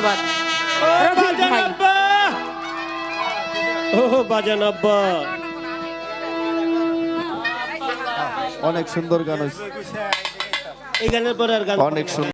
ধন্যবাদ। রফিক ভাই। অনেক সুন্দর গান হয়েছে। এই গানের পরে আর গান অনেক সুন্দর।